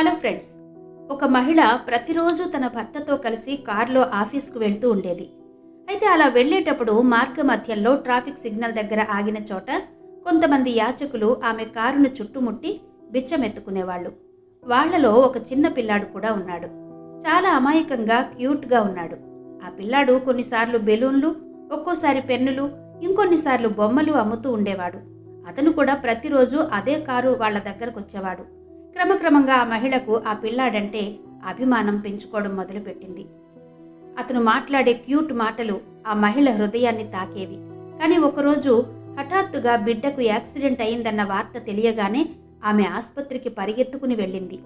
Hello friends ఒక మహిళ ప్రతిరోజు తన భర్తతో కలిసి కారులో ఆఫీస్కు వెళ్తూ ఉండేది. అయితే అలా వెళ్ళేటప్పుడు మార్గ మధ్యంలో ట్రాఫిక్ సిగ్నల్ దగ్గర ఆగిన చోట కొంతమంది యాచకులు ఆమె కారును చుట్టుముట్టి బిచ్చమెత్తుకునేవాళ్ళు. వాళ్ళలో ఒక చిన్న పిల్లాడు కూడా ఉన్నాడు. చాలా అమాయకంగా క్యూట్గా ఉన్నాడు. ఆ పిల్లాడు కొన్నిసార్లు బెలూన్లు ఒక్కోసారి పెన్నులు ఇంకొన్నిసార్లు బొమ్మలు అమ్ముతూ ఉండేవాడు. అతను కూడా ప్రతిరోజు అదే కారు వాళ్ళ దగ్గరకు వచ్చేవాడు క్రమక్రమంగా ఆ మహిళకు ఆ పిల్లాడంటే అభిమానం పెంచుకోవడం మొదలుపెట్టింది. అతను మాట్లాడే క్యూట్ మాటలు ఆ మహిళ హృదయాన్ని తాకేవి. కానీ ఒకరోజు హఠాత్తుగా బిడ్డకు యాక్సిడెంట్ అయిందన్న వార్త తెలియగానే ఆమె ఆసుపత్రికి పరిగెత్తుకుని వెళ్ళింది.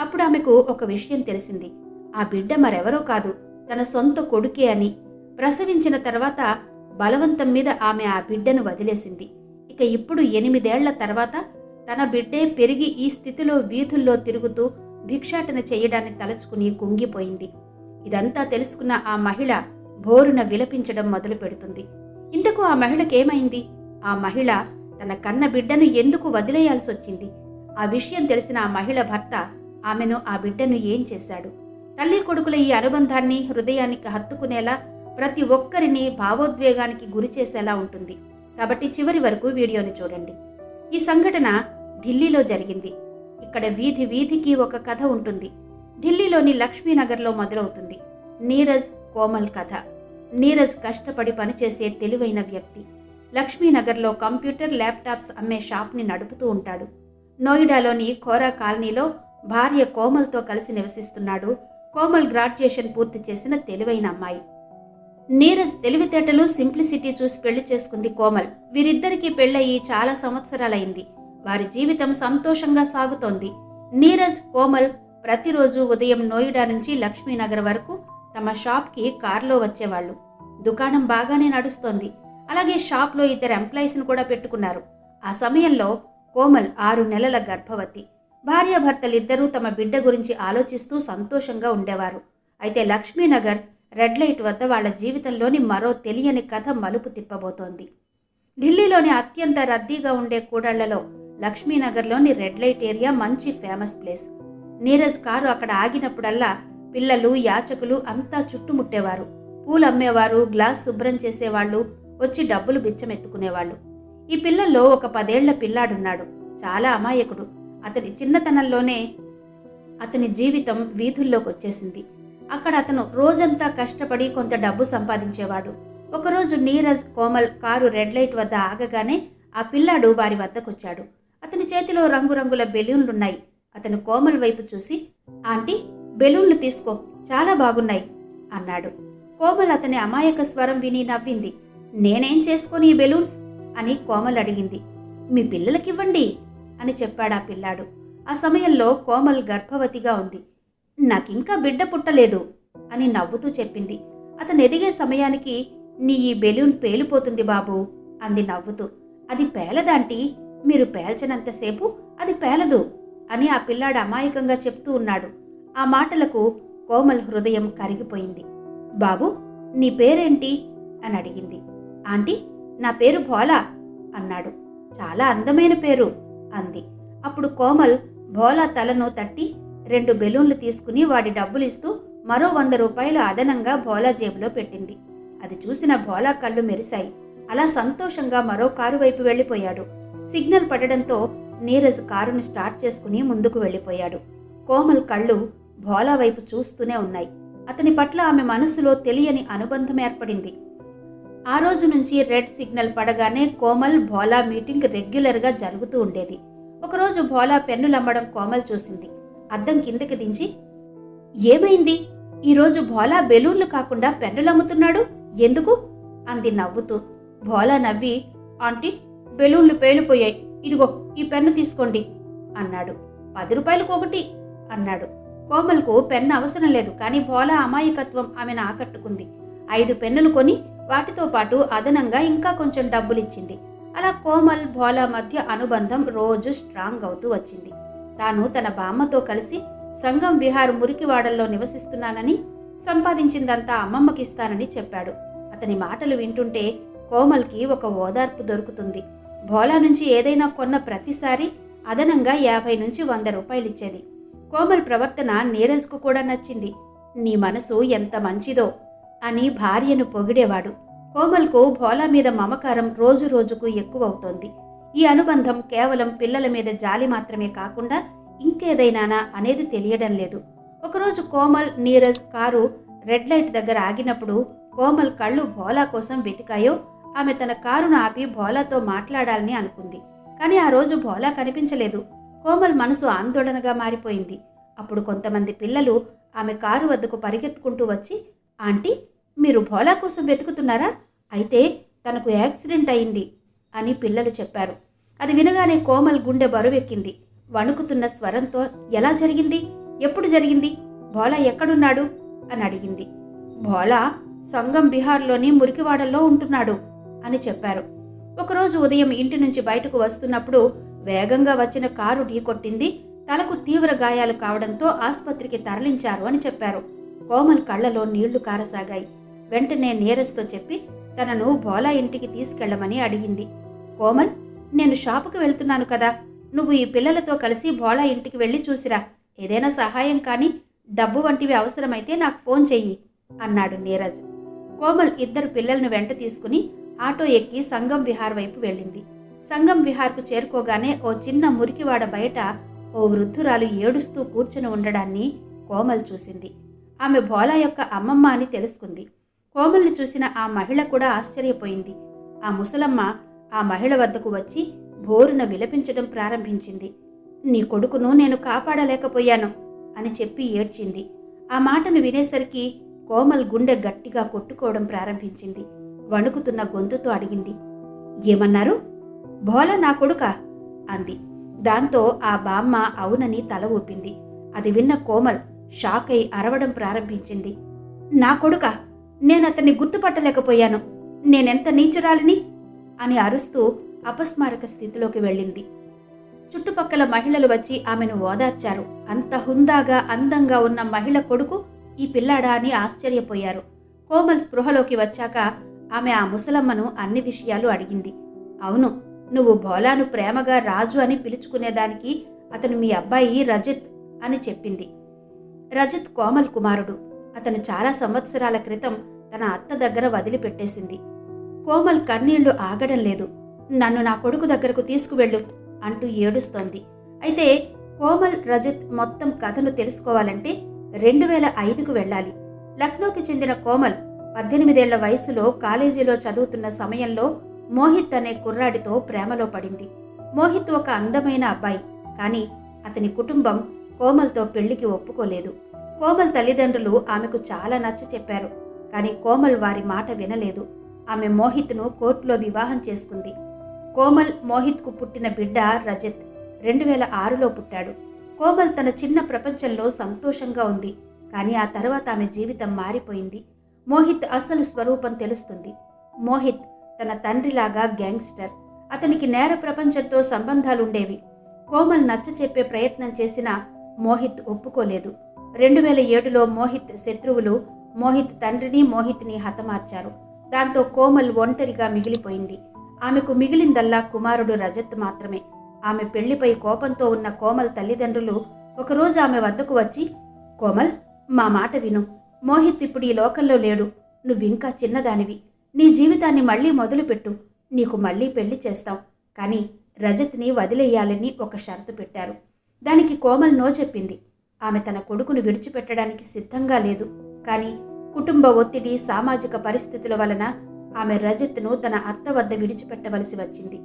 అప్పుడు ఆమెకు ఒక విషయం తెలిసింది. ఆ బిడ్డ మరెవరో కాదు తన సొంత కొడుకే అని. ప్రసవించిన తర్వాత బలవంతం మీద ఆమె ఆ బిడ్డను వదిలేసింది. ఇక ఇప్పుడు ఎనిమిదేళ్ళ తర్వాత తన బిడ్డే పెరిగి ఈ స్థితిలో వీధుల్లో తిరుగుతూ భిక్షాటన చేయడాన్ని తలుచుకుని కుంగిపోయింది. ఇదంతా తెలుసుకున్న ఆ మహిళ బోరున విలపించడం మొదలు పెడుతుంది ఇంతకు ఆ మహిళకేమైంది? ఆ మహిళ తన కన్న బిడ్డను ఎందుకు వదిలేయాల్సి వచ్చింది ఆ విషయం తెలిసిన ఆ మహిళ భర్త ఆమెను ఆ బిడ్డను ఏం చేశాడు? తల్లి కొడుకుల ఈ అనుబంధాన్ని హృదయానికి హత్తుకునేలా ప్రతి ఒక్కరిని భావోద్వేగానికి గురి చేసేలా ఉంటుంది. కాబట్టి చివరి వరకు వీడియోని చూడండి. ఈ సంఘటన ఢిల్లీలో జరిగింది. ఇక్కడ వీధి వీధికి ఒక కథ ఉంటుంది. ఢిల్లీలోని లక్ష్మీనగర్లో మొదలవుతుంది. నీరజ్ కోమల్ కథ. నీరజ్ కష్టపడి పనిచేసే తెలివైన వ్యక్తి. లక్ష్మీనగర్లో కంప్యూటర్ ల్యాప్టాప్స్ అమ్మే షాప్ని నడుపుతూ ఉంటాడు. నోయిడాలోని ఖోరా కాలనీలో భార్య కోమల్తో కలిసి నివసిస్తున్నాడు. కోమల్ గ్రాడ్యుయేషన్ పూర్తి చేసిన తెలివైన అమ్మాయి. నీరజ్ తెలివితేటలు సింప్లిసిటీ చూసి పెళ్ళి చేసుకుంది కోమల్. వీరిద్దరికీ పెళ్ళయి చాలా సంవత్సరాలైంది. వారి జీవితం సంతోషంగా సాగుతోంది. నీరజ్ కోమల్ ప్రతిరోజు ఉదయం నోయిడా నుంచి లక్ష్మీనగర్ వరకు తమ షాప్కి కారులో వచ్చేవాళ్ళు. దుకాణం బాగానే నడుస్తోంది. అలాగే షాప్లో ఇద్దరు ఎంప్లాయీస్ను కూడా పెట్టుకున్నారు. ఆ సమయంలో కోమల్ ఆరు నెలల గర్భవతి. భార్యాభర్తలిద్దరూ తమ బిడ్డ గురించి ఆలోచిస్తూ సంతోషంగా ఉండేవారు. అయితే లక్ష్మీనగర్ రెడ్ లైట్ వద్ద వాళ్ళ జీవితంలోని మరో తెలియని కథ మలుపు తిప్పబోతోంది. ఢిల్లీలోని అత్యంత రద్దీగా ఉండే కూడళ్ళలో లక్ష్మీనగర్లోని రెడ్ లైట్ ఏరియా మంచి ఫేమస్ ప్లేస్. నీరజ్ కారు అక్కడ ఆగినప్పుడల్లా పిల్లలు యాచకులు అంతా చుట్టుముట్టేవారు. పూలు అమ్మేవారు గ్లాస్ శుభ్రం చేసేవాళ్ళు వచ్చి డబ్బులు బిచ్చమెత్తుకునేవాళ్ళు. ఈ పిల్లల్లో ఒక పదేళ్ళ పిల్లాడున్నాడు. చాలా అమాయకుడు. అతని చిన్నతనంలోనే అతని జీవితం వీధుల్లోకి వచ్చేసింది అక్కడ అతను రోజంతా కష్టపడి కొంత డబ్బు సంపాదించేవాడు. ఒకరోజు Neeraj Komal car red light వద్ద ఆగగానే ఆ పిల్లాడు వారి వద్దకొచ్చాడు. అతని చేతిలో రంగురంగుల బెలూన్లున్నాయి. అతను కోమల్ వైపు చూసి ఆంటీ బెలూన్లు తీసుకో చాలా బాగున్నాయి అన్నాడు. కోమల్ అతని అమాయక స్వరం విని నవ్వింది. నేనేం చేసుకొని ఈ బెలూన్స్? అని కోమల్ అడిగింది. మీ పిల్లలకివ్వండి అని చెప్పాడు ఆ పిల్లాడు. ఆ సమయంలో కోమల్ గర్భవతిగా ఉంది. నాకింకా బిడ్డ పుట్టలేదు అని నవ్వుతూ చెప్పింది. అతను ఎదిగే సమయానికి నీ ఈ బెలూన్ పేలిపోతుంది బాబు అంది నవ్వుతూ. అది పేలదాంటీ మీరు పేల్చనంతసేపు అది పేలదు అని ఆ పిల్లాడు అమాయకంగా చెప్తూ ఉన్నాడు. ఆ మాటలకు కోమల్ హృదయం కరిగిపోయింది. బాబు నీ పేరేంటి? అని అడిగింది. ఆంటీ నా పేరు భోలా అన్నాడు. చాలా అందమైన పేరు అంది. అప్పుడు కోమల్ భోలా తలను తట్టి రెండు బెలూన్లు తీసుకుని వాడి డబ్బులు ఇస్తూ మరో వంద రూపాయలు అదనంగా భోలా జేబులో పెట్టింది. అది చూసిన భోలా కళ్ళు మెరిశాయి. అలా సంతోషంగా మరో కారు వైపు వెళ్ళిపోయాడు. సిగ్నల్ పడడంతో నీరజ్ కారును స్టార్ట్ చేసుకుని ముందుకు వెళ్ళిపోయాడు. కోమల్ కళ్ళు భోలా వైపు చూస్తూనే ఉన్నాయి. అతని పట్ల ఆమె మనసులో తెలియని అనుబంధం ఏర్పడింది. ఆ రోజు నుంచి రెడ్ సిగ్నల్ పడగానే కోమల్ భోలా మీటింగ్ రెగ్యులర్గా జరుగుతూ ఉండేది. ఒకరోజు భోలా పెన్నులమ్మడం కోమల్ చూసింది. అద్దం కిందకి దించి ఏమైంది? ఈరోజు భోలా బెలూన్లు కాకుండా పెన్నులమ్ముతున్నాడు? ఎందుకు? అంది నవ్వుతూ. భోలా నవ్వి ఆంటీ బెలూన్లు పేలిపోయాయి. ఇదిగో ఈ పెన్ను తీసుకోండి అన్నాడు. పది రూపాయలకు ఒకటి అన్నాడు. కోమల్కు పెన్ను అవసరం లేదు కానీ భోలా అమాయకత్వం ఆమెను ఆకట్టుకుంది ఐదు పెన్నులు కొని వాటితో పాటు అదనంగా ఇంకా కొంచెం డబ్బులిచ్చింది. అలా కోమల్ భోలా మధ్య అనుబంధం రోజు స్ట్రాంగ్ అవుతూ వచ్చింది. తాను తన బామ్మతో కలిసి సంగం విహార్ మురికివాడల్లో నివసిస్తున్నానని సంపాదించిందంతా అమ్మమ్మకిస్తానని చెప్పాడు. అతని మాటలు వింటుంటే కోమల్కి ఒక ఓదార్పు దొరుకుతుంది. భోలా నుంచి ఏదైనా కొన్న ప్రతిసారి అదనంగా యాభై నుంచి వంద రూపాయలు ఇచ్చేది. కోమల్ ప్రవర్తన నీరజ్కు కూడా నచ్చింది. నీ మనసు ఎంత మంచిదో అని భార్యను పొగిడేవాడు. కోమల్కు భోలా మీద మమకారం రోజు రోజుకు ఎక్కువవుతోంది. ఈ అనుబంధం కేవలం పిల్లల మీద జాలి మాత్రమే కాకుండా ఇంకేదైనానా అనేది తెలియడం లేదు. ఒకరోజు Komal Neeraj car red light దగ్గర ఆగినప్పుడు కోమల్ కళ్ళు భోలా కోసం వెతికాయో ఆమె తన కారును ఆపి భోలాతో మాట్లాడాలని అనుకుంది. కానీ ఆ రోజు భోలా కనిపించలేదు. కోమల్ మనసు ఆందోళనగా మారిపోయింది. అప్పుడు కొంతమంది పిల్లలు ఆమె కారు వద్దకు పరిగెత్తుకుంటూ వచ్చి ఆంటీ మీరు భోలా కోసం వెతుకుతున్నారా? అయితే తనకు యాక్సిడెంట్ అయింది అని పిల్లలు చెప్పారు. అది వినగానే కోమల్ గుండె బరువెక్కింది. వణుకుతున్న స్వరంతో ఎలా జరిగింది? ఎప్పుడు జరిగింది? భోలా ఎక్కడున్నాడు? అని అడిగింది. భోలా సంగం బీహార్లోని మురికివాడల్లో ఉంటున్నాడు. అని చెప్పారు. ఒకరోజు ఉదయం ఇంటి నుంచి బయటకు వస్తున్నప్పుడు వేగంగా వచ్చిన కారు ఢీకొట్టింది తలకు తీవ్ర గాయాలు కావడంతో ఆసుపత్రికి తరలించారు అని చెప్పారు. కోమల్ కళ్ళలో నీళ్ళు కారసాగాయి. వెంటనే నీరజ్తో చెప్పి తనను బోలా ఇంటికి తీసుకెళ్ళమని అడిగింది. కోమల్ నేను షాపుకు వెళ్తున్నాను కదా. నువ్వు ఈ పిల్లలతో కలిసి బోలా ఇంటికి వెళ్ళి చూసిరా. ఏదైనా సహాయం కానీ డబ్బు వంటివి అవసరమైతే నాకు ఫోన్ చెయ్యి అన్నాడు నీరజ్. కోమల్ ఇద్దరు పిల్లలను వెంట తీసుకుని ఆటో ఎక్కి సంగం విహార్ వైపు వెళ్ళింది. సంగం విహార్కు చేరుకోగానే ఓ చిన్న మురికివాడ బయట ఓ వృద్ధురాలు ఏడుస్తూ కూర్చుని ఉండడాన్ని కోమల్ చూసింది. ఆమె భోలా యొక్క అమ్మమ్మ అని తెలుసుకుంది. కోమల్ని చూసిన ఆ మహిళ కూడా ఆశ్చర్యపోయింది. ఆ ముసలమ్మ ఆ మహిళ వద్దకు వచ్చి బోరున విలపించడం ప్రారంభించింది. నీ కొడుకును నేను కాపాడలేకపోయాను అని చెప్పి ఏడ్చింది. ఆ మాటను వినేసరికి కోమల్ గుండె గట్టిగా కొట్టుకోవడం ప్రారంభించింది. వణుకుతున్న గొంతుతో అడిగింది. ఏమన్నారు? భోల నా కొడుక అంది. దాంతో ఆ బామ్మ అవునని తల ఊపింది. అది విన్న కోమల్ షాక్ అయి అరవడం ప్రారంభించింది. నా కొడుక నేనతన్ని గుర్తుపట్టలేకపోయాను. నేనెంత నీచురాలిని? అని అరుస్తూ అపస్మారక స్థితిలోకి వెళ్ళింది. చుట్టుపక్కల మహిళలు వచ్చి ఆమెను ఓదార్చారు. అంత హుందాగా అందంగా ఉన్న మహిళ కొడుకు ఈ పిల్లాడా అని ఆశ్చర్యపోయారు. కోమల్ స్పృహలోకి వచ్చాక ఆమె ఆ ముసలమ్మను అన్ని విషయాలు అడిగింది. అవును నువ్వు భోలాను ప్రేమగా రాజు అని పిలుచుకునేదానికి అతను మీ అబ్బాయి రజత్ అని చెప్పింది. రజత్ కోమల్ కుమారుడు. అతను చాలా సంవత్సరాల క్రితం తన అత్త దగ్గర వదిలిపెట్టేసింది. కోమల్ కన్నీళ్ళు ఆగడం లేదు. నన్ను నా కొడుకు దగ్గరకు తీసుకువెళ్ళు అంటూ ఏడుస్తోంది. అయితే కోమల్ రజత్ మొత్తం కథను తెలుసుకోవాలంటే రెండు వేల ఐదుకు వెళ్ళాలి. లక్నోకి చెందిన కోమల్ పద్దెనిమిదేళ్ళ వయసులో కాలేజీలో చదువుతున్న సమయంలో మోహిత్ అనే కుర్రాడితో ప్రేమలో పడింది. మోహిత్ ఒక అందమైన అబ్బాయి కానీ అతని కుటుంబం కోమల్తో పెళ్ళికి ఒప్పుకోలేదు. కోమల్ తల్లిదండ్రులు ఆమెకు చాలా నచ్చ చెప్పారు కానీ కోమల్ వారి మాట వినలేదు. ఆమె మోహిత్ను కోర్టులో వివాహం చేసుకుంది. కోమల్ మోహిత్కు పుట్టిన బిడ్డ రజత్ రెండు వేల ఆరులో పుట్టాడు. కోమల్ తన చిన్న ప్రపంచంలో సంతోషంగా ఉంది కానీ ఆ తర్వాత ఆమె జీవితం మారిపోయింది. మోహిత్ అసలు స్వరూపం తెలుస్తుంది. మోహిత్ తన తండ్రిలాగా గ్యాంగ్స్టర్. అతనికి నేర ప్రపంచంతో సంబంధాలుండేవి. కోమల్ నచ్చ చెప్పే ప్రయత్నం చేసినా మోహిత్ ఒప్పుకోలేదు. రెండు వేల ఏడులో మోహిత్ శత్రువులు మోహిత్ తండ్రిని మోహిత్ని హతమార్చారు. దాంతో కోమల్ ఒంటరిగా మిగిలిపోయింది. ఆమెకు మిగిలిందల్లా కుమారుడు రజత్ మాత్రమే. ఆమె పెళ్ళిపై కోపంతో ఉన్న కోమల్ తల్లిదండ్రులు ఒకరోజు ఆమె వద్దకు వచ్చి కోమల్ మా మాట విను. మోహిత్ ఇప్పుడు ఈ లోకంలో లేడు. నువ్వింకా చిన్నదానివి. నీ జీవితాన్ని మళ్ళీ మొదలుపెట్టు. నీకు మళ్ళీ పెళ్ళి చేస్తాం. కానీ రజత్ని వదిలేయాలని ఒక షరతు పెట్టారు. దానికి కోమల్ నో చెప్పింది. ఆమె తన కొడుకును విడిచిపెట్టడానికి సిద్ధంగా లేదు. కానీ కుటుంబ ఒత్తిడి సామాజిక పరిస్థితుల వలన ఆమె రజత్ను తన అత్త వద్ద విడిచిపెట్టవలసి వచ్చింది.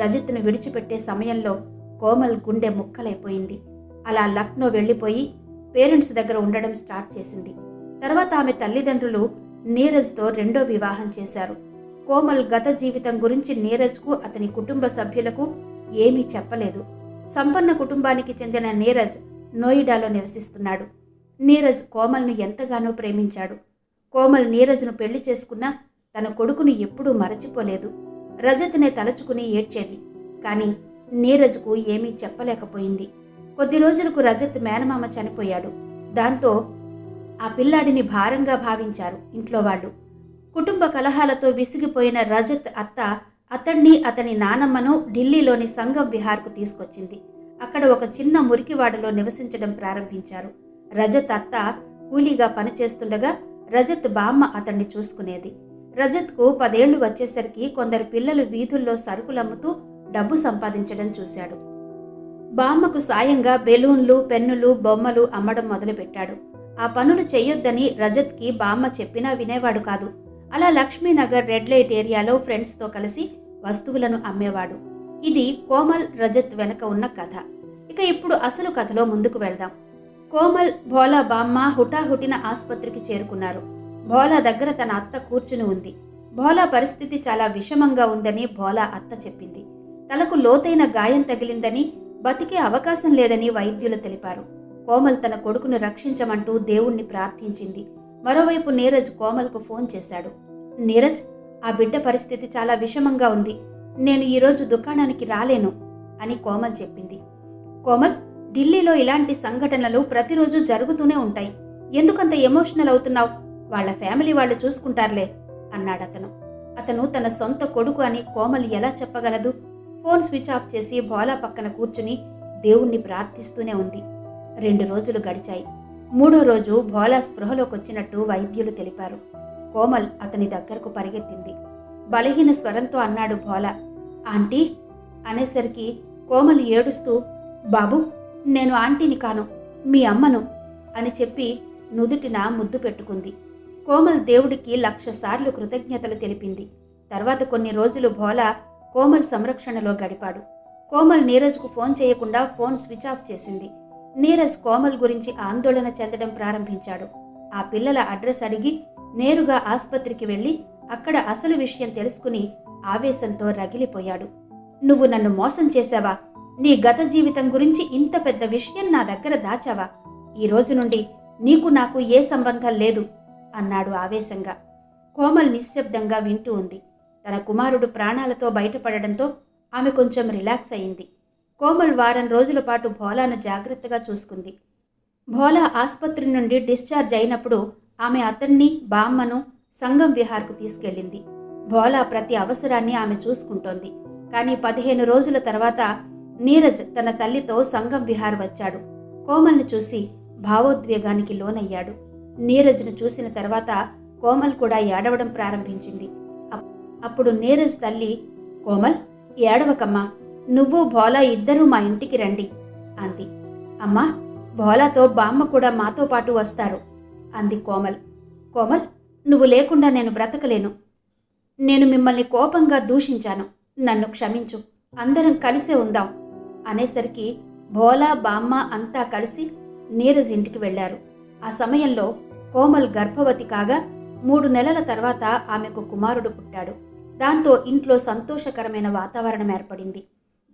రజత్ను విడిచిపెట్టే సమయంలో కోమల్ గుండె ముక్కలైపోయింది. అలా లక్నో వెళ్ళిపోయి పేరెంట్స్ దగ్గర ఉండడం స్టార్ట్ చేసింది. తర్వాత ఆమె తల్లిదండ్రులు నీరజ్తో రెండో వివాహం చేశారు. కోమల్ గత జీవితం గురించి నీరజ్కు అతని కుటుంబ సభ్యులకు ఏమీ చెప్పలేదు. సంపన్న కుటుంబానికి చెందిన నీరజ్ నోయిడాలో నివసిస్తున్నాడు. నీరజ్ కోమల్ను ఎంతగానో ప్రేమించాడు. కోమల్ నీరజ్ను పెళ్ళి చేసుకున్నా తన కొడుకును ఎప్పుడూ మరచిపోలేదు. రజత్నే తలచుకుని ఏడ్చేది. కానీ నీరజ్కు ఏమీ చెప్పలేకపోయింది. కొద్ది రోజులకు రజత్ మేనమామ చనిపోయాడు. దాంతో ఆ పిల్లాడిని భారంగా భావించారు ఇంట్లో వాళ్ళు. కుటుంబ కలహాలతో విసిగిపోయిన రజత్ అత్త అతణ్ణి అతని నానమ్మను ఢిల్లీలోని సంగం విహార్కు తీసుకొచ్చింది. అక్కడ ఒక చిన్న మురికివాడలో నివసించడం ప్రారంభించారు. రజత్ అత్త కూలీగా పనిచేస్తుండగా రజత్ బామ్మ అతన్ని చూసుకునేది. రజత్కు పదేళ్ళు వచ్చేసరికి కొందరు పిల్లలు వీధుల్లో సరుకులమ్ముతూ డబ్బు సంపాదించడం చూశాడు. బామ్మకు సాయంగా బెలూన్లు పెన్నులు బొమ్మలు అమ్మడం మొదలుపెట్టాడు. ఆ పనులు చెయ్యొద్దని రజత్కి బామ్మ చెప్పినా వినేవాడు కాదు. అలా లక్ష్మీనగర్ రెడ్ లైట్ ఏరియాలో ఫ్రెండ్స్తో కలిసి వస్తువులను అమ్మేవాడు. ఇది కోమల్ రజత్ వెనక ఉన్న కథ. ఇక ఇప్పుడు అసలు కథలో ముందుకు వెళ్దాం. కోమల్ భోలా బామ్మ హుటాహుటిన ఆసుపత్రికి చేరుకున్నారు. భోలా దగ్గర తన అత్త కూర్చుని ఉంది. భోలా పరిస్థితి చాలా విషమంగా ఉందని భోలా అత్త చెప్పింది. తలకు లోతైన గాయం తగిలిందని బతికే అవకాశం లేదని వైద్యులు తెలిపారు. కోమల్ తన కొడుకును రక్షించమంటూ దేవుణ్ణి ప్రార్థించింది. మరోవైపు నీరజ్ కోమల్కు ఫోన్ చేశాడు. నీరజ్ ఆ బిడ్డ పరిస్థితి చాలా విషమంగా ఉంది. నేను ఈరోజు దుకాణానికి రాలేను అని కోమల్ చెప్పింది. కోమల్ ఢిల్లీలో ఇలాంటి సంఘటనలు ప్రతిరోజు జరుగుతూనే ఉంటాయి. ఎందుకంత ఎమోషనల్ అవుతున్నావు? వాళ్ళ ఫ్యామిలీ వాళ్ళు చూసుకుంటారులే అన్నాడతను. అతను తన సొంత కొడుకు అని కోమల్ ఎలా చెప్పగలదు? ఫోన్ స్విచ్ ఆఫ్ చేసి భోలా పక్కన కూర్చుని దేవుణ్ణి ప్రార్థిస్తూనే ఉంది. రెండు రోజులు గడిచాయి. మూడో రోజు భోలా స్పృహలోకి వచ్చినట్టు వైద్యులు తెలిపారు. కోమల్ అతని దగ్గరకు పరిగెత్తింది. బలహీన స్వరంతో అన్నాడు భోలా ఆంటీ అనేసరికి కోమల్ ఏడుస్తూ బాబు నేను ఆంటీని కాను మీ అమ్మను అని చెప్పి నుదుటిన ముద్దు పెట్టుకుంది. కోమల్ దేవుడికి లక్ష సార్లు కృతజ్ఞతలు తెలిపింది. తర్వాత కొన్ని రోజులు భోలా కోమల్ సంరక్షణలో గడిపాడు. కోమల్ నీరజ్కు ఫోన్ చేయకుండా ఫోన్ స్విచ్ ఆఫ్ చేసింది. నీరజ్ కోమల్ గురించి ఆందోళన చెందడం ప్రారంభించాడు. ఆ పిల్లల అడ్రస్ అడిగి నేరుగా ఆసుపత్రికి వెళ్ళి అక్కడ అసలు విషయం తెలుసుకుని ఆవేశంతో రగిలిపోయాడు. నువ్వు నన్ను మోసం చేశావా? నీ గత జీవితం గురించి ఇంత పెద్ద విషయం నా దగ్గర దాచావా? ఈ రోజు నుండి నీకు నాకు ఏ సంబంధం లేదు అన్నాడు ఆవేశంగా. కోమల్ నిశ్శబ్దంగా వింటూ ఉంది. తన కుమారుడు ప్రాణాలతో బయటపడడంతో ఆమె కొంచెం రిలాక్స్ అయింది. కోమల్ వారం రోజుల పాటు భోలాను జాగ్రత్తగా చూసుకుంది. భోలా ఆసుపత్రి నుండి డిశ్చార్జ్ అయినప్పుడు ఆమె అతన్ని బామ్మను సంగం విహార్కు తీసుకెళ్ళింది. భోలా ప్రతి అవసరాన్ని ఆమె చూసుకుంటోంది. కానీ పదిహేను రోజుల తర్వాత నీరజ్ తన తల్లితో సంగం విహార్ వచ్చాడు. కోమల్ను చూసి భావోద్వేగానికి లోనయ్యాడు. నీరజ్ను చూసిన తర్వాత కోమల్ కూడా ఏడవడం ప్రారంభించింది. అప్పుడు నీరజ్ తల్లి కోమల్ ఏడవకమ్మా నువ్వు భోలా ఇద్దరూ మా ఇంటికి రండి అంది. అమ్మా భోలాతో బామ్మ కూడా మాతో పాటు వస్తారు అంది కోమల్. కోమల్ నువ్వు లేకుండా నేను బ్రతకలేను. నేను మిమ్మల్ని కోపంగా దూషించాను నన్ను క్షమించు అందరం కలిసే ఉందాం అనేసరికి భోలా బామ్మ అంతా కలిసి నీరజ్ ఇంటికి వెళ్ళారు ఆ సమయంలో కోమల్ గర్భవతి కాగా మూడు నెలల తర్వాత ఆమెకు కుమారుడు పుట్టాడు. దాంతో ఇంట్లో సంతోషకరమైన వాతావరణం ఏర్పడింది.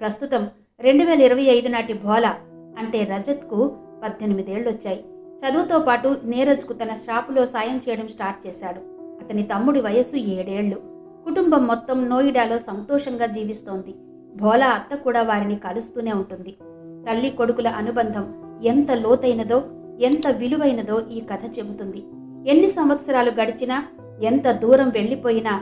ప్రస్తుతం రెండు వేల ఇరవై ఐదు నాటి భోలా అంటే రజత్కు పద్దెనిమిదేళ్ళొచ్చాయి చదువుతో పాటు నీరజ్కు తన షాపులో సాయం చేయడం స్టార్ట్ చేశాడు. అతని తమ్ముడి వయస్సు ఏడేళ్ళు కుటుంబం మొత్తం నోయిడాలో సంతోషంగా జీవిస్తోంది. భోలా అత్త కూడా వారిని కలుస్తూనే ఉంటుంది. తల్లి కొడుకుల అనుబంధం ఎంత లోతైనదో ఎంత విలువైనదో ఈ కథ చెబుతుంది. ఎన్ని సంవత్సరాలు గడిచినా ఎంత దూరం వెళ్ళిపోయినా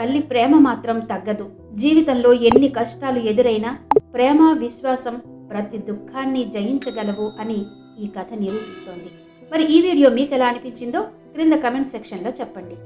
తల్లి ప్రేమ మాత్రం తగ్గదు. జీవితంలో ఎన్ని కష్టాలు ఎదురైనా ప్రేమ విశ్వాసం ప్రతి దుఃఖాన్ని జయించగలవు అని ఈ కథ నిరూపిస్తోంది. మరి ఈ వీడియో మీకు ఎలా అనిపించిందో క్రింద కమెంట్ సెక్షన్లో చెప్పండి.